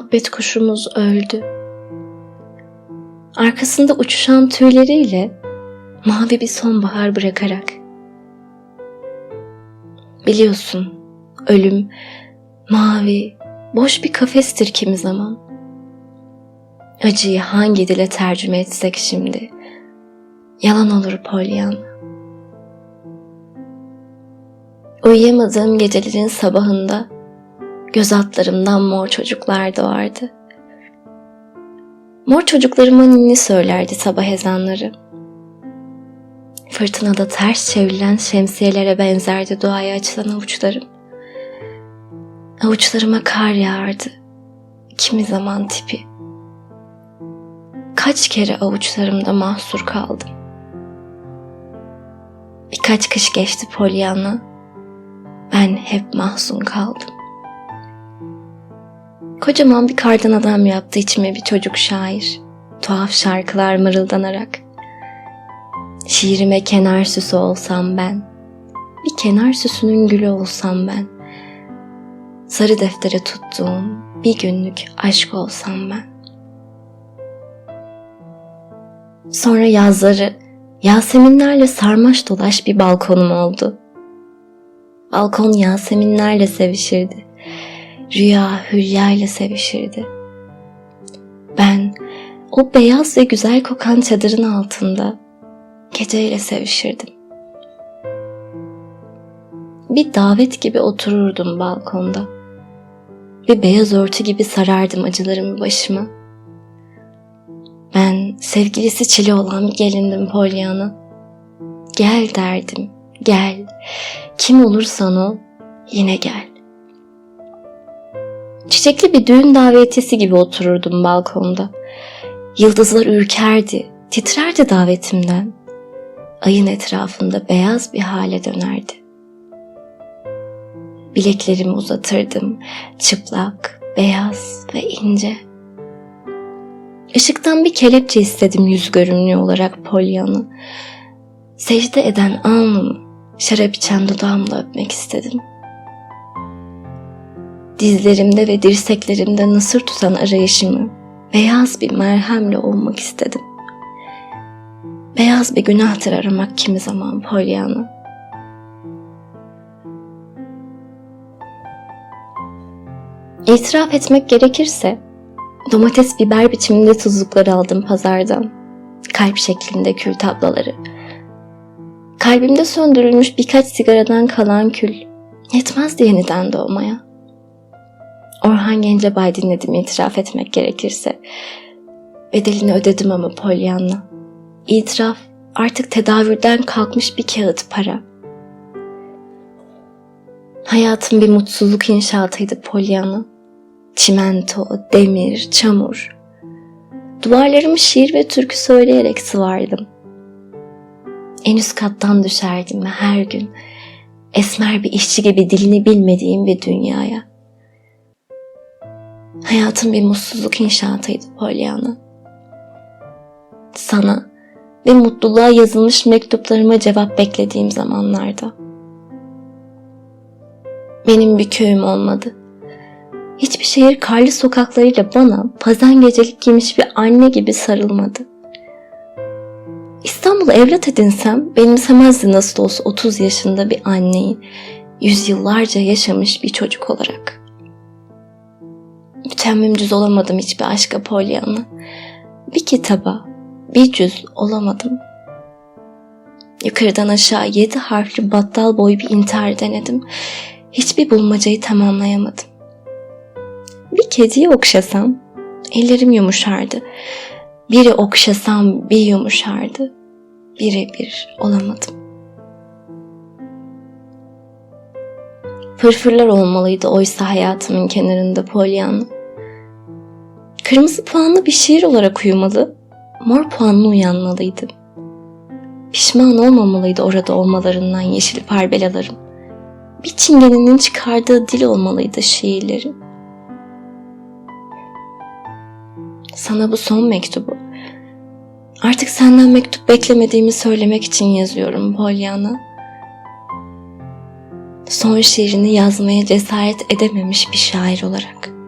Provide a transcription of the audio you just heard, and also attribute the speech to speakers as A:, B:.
A: Muhabbet kuşumuz öldü. Arkasında uçuşan tüyleriyle mavi bir sonbahar bırakarak. Biliyorsun, ölüm mavi, boş bir kafestir kimi zaman. Acıyı hangi dile tercüme etsek şimdi? Yalan olur Pollyanna. Uyuyamadığım gecelerin sabahında göz altlarımdan mor çocuklar doğardı. Mor çocuklarıma ninni söylerdi sabah ezanları. Fırtınada ters çevrilen şemsiyelere benzerdi duaya açılan avuçlarım. Avuçlarıma kar yağardı. Kimi zaman tipi. Kaç kere avuçlarımda mahsur kaldım. Birkaç kış geçti Pollyanna. Ben hep mahzun kaldım. Kocaman bir kardan adam yaptı içime bir çocuk şair. Tuhaf şarkılar mırıldanarak. Şiirime kenar süsü olsam ben. Bir kenar süsünün gülü olsam ben. Sarı deftere tuttuğum bir günlük aşk olsam ben. Sonra yazları Yaseminlerle sarmaş dolaş bir balkonum oldu. Balkon Yaseminlerle sevişirdi. Rüya Hülya ile sevişirdi. Ben o beyaz ve güzel kokan çadırın altında geceyle sevişirdim. Bir davet gibi otururdum balkonda. Bir beyaz örtü gibi sarardım acılarımı başıma. Ben sevgilisi çile olan bir gelindim Pollyanna. Gel derdim, gel. Kim olursan ol, yine gel. Çiçekli bir düğün davetiyesi gibi otururdum balkonda. Yıldızlar ürkerdi, titrerdi davetimden. Ayın etrafında beyaz bir hale dönerdi. Bileklerimi uzatırdım, çıplak, beyaz ve ince. Işıktan bir kelepçe istedim yüz görünümlü olarak Polyan'ı. Secde eden alnımı, şarap içen dudağımla öpmek istedim. Dizlerimde ve dirseklerimde nasır tutan arayışımı beyaz bir merhemle olmak istedim. Beyaz bir günahtır aramak kimi zaman Pollyanna. İtiraf etmek gerekirse domates biber biçiminde tuzlukları aldım pazardan. Kalp şeklinde kül tablaları. Kalbimde söndürülmüş birkaç sigaradan kalan kül yetmezdi yeniden doğmaya. Orhan Gencebay dinledim itiraf etmek gerekirse. Bedelini ödedim ama Pollyanna. İtiraf artık tedavürden kalkmış bir kağıt para. Hayatım bir mutsuzluk inşaatıydı Pollyanna. Çimento, demir, çamur. Duvarlarımı şiir ve türkü söyleyerek sıvardım. En üst kattan düşerdim her gün. Esmer bir işçi gibi dilini bilmediğim bir dünyaya. Hayatım bir mutsuzluk inşaatıydı Pollyanna. Sana ve mutluluğa yazılmış mektuplarıma cevap beklediğim zamanlarda. Benim bir köyüm olmadı. Hiçbir şehir karlı sokaklarıyla bana pazan gecelik giymiş bir anne gibi sarılmadı. İstanbul'u evlat edinsem benimsemezdi nasıl olsa 30 yaşında bir anneyi, yüzyıllarca yaşamış bir çocuk olarak. Mütemmim cüz olamadım hiçbir aşka Pollyanna. Bir kitaba, bir cüz olamadım. Yukarıdan aşağı yedi harfli battal boyu bir intihar denedim. Hiçbir bulmacayı tamamlayamadım. Bir kediyi okşasam ellerim yumuşardı. Biri okşasam bir yumuşardı. Birebir olamadım. Fırfırlar olmalıydı oysa hayatımın kenarında Pollyanna. Kırmızı puanlı bir şiir olarak uyumalı, mor puanlı uyanmalıydı. Pişman olmamalıydı orada olmalarından yeşil parbelaların. Bir çingenenin çıkardığı dil olmalıydı şiirlerin. Sana bu son mektubu. Artık senden mektup beklemediğimi söylemek için yazıyorum Pollyanna. Son şiirini yazmaya cesaret edememiş bir şair olarak.